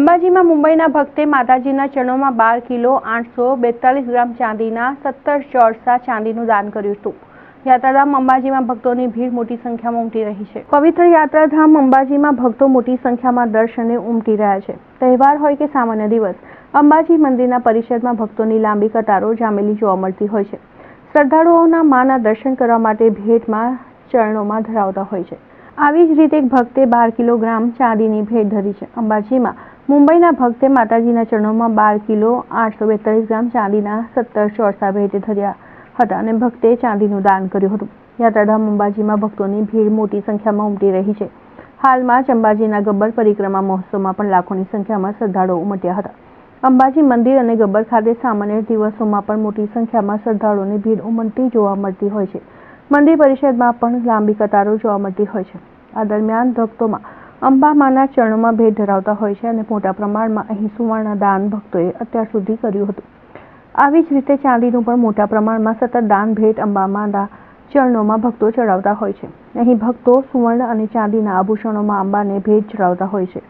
અંબાજીમાં મુંબઈના ભક્તે માતાજીના ચરણોમાં બાર કિલો આઠસો બેતાલીસ ગ્રામ ચાંદીના સત્તર ચોરસા ચાંદીનું દાન કર્યું હતું. યાત્રાધામ અંબાજીમાં ભક્તોની ભીડ મોટી સંખ્યામાં ઉમટી રહી છે. પવિત્ર યાત્રાધામ અંબાજીમાં ભક્તો મોટી સંખ્યામાં દર્શને ઉમટી રહ્યા છે. તહેવાર હોય કે સામાન્ય દિવસ, અંબાજી મંદિરના પરિષદમાં ભક્તોની લાંબી કતારો જામેલી જોવા મળતી હોય છે. શ્રદ્ધાળુઓના માના દર્શન કરવા માટે ભેટમાં ચરણોમાં ધરાવતા હોય છે. આવી જ રીતે એક ભક્તે બાર કિલોગ્રામ ચાંદીની ભેટ ધરી છે. અંબાજીમાં મુંબઈના ભક્તે માતાજીના ચરણોમાં બાર કિલો આઠસો બેતાલીસ ગ્રામ ચાંદીના સત્તર ચોરસા ભેટ ધર્યા હતા અને ભક્તે ચાંદીનું દાન કર્યું હતું. યાત્રાધામ અંબાજીમાં ભક્તોની ભીડ મોટી સંખ્યામાં ઉમટી રહી છે. હાલમાં જ અંબાજીના ગબ્બર પરિક્રમા મહોત્સવમાં પણ લાખોની સંખ્યામાં શ્રદ્ધાળુઓ ઉમટ્યા હતા. અંબાજી મંદિર અને ગબ્બર ખાતે સામાન્ય દિવસોમાં પણ મોટી સંખ્યામાં શ્રદ્ધાળુઓની ભીડ ઉમટતી જોવા મળતી હોય છે. મંદિર પરિષદમાં પણ લાંબી કતારો જોવા મળતી હોય છે. આ દરમિયાન ભક્તોમાં અંબામાના ચરણોમાં ભેટ ધરાવતા હોય છે અને મોટા પ્રમાણમાં અહીં સુવર્ણ દાન ભક્તોએ અત્યાર સુધી કર્યું હતું. આવી જ રીતે ચાંદીનું પણ મોટા પ્રમાણમાં સતત દાન ભેટ અંબામાના ચરણોમાં ભક્તો ચડાવતા હોય છે. અહીં ભક્તો સુવર્ણ અને ચાંદીના આભૂષણોમાં અંબાને ભેટ ચડાવતા હોય છે.